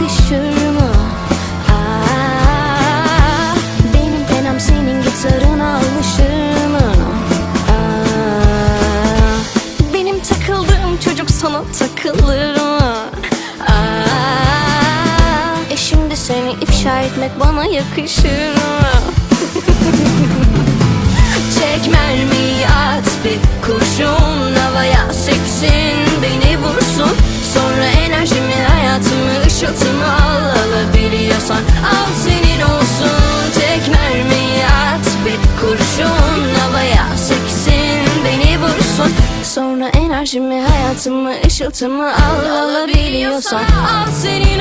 yakışır mı? Aa, benim penam senin gitarın almışır mı? Aa, benim takıldığım çocuk sana takılır mı? Aa, e şimdi seni ifşa etmek bana yakışır mı? Çek mermiyi at bir kurşun havaya seksin beni vursun sonra en kurşun havaya seksin beni vursun. Sonra enerjimi hayatımı ışıltımı al alabiliyorsan. al senin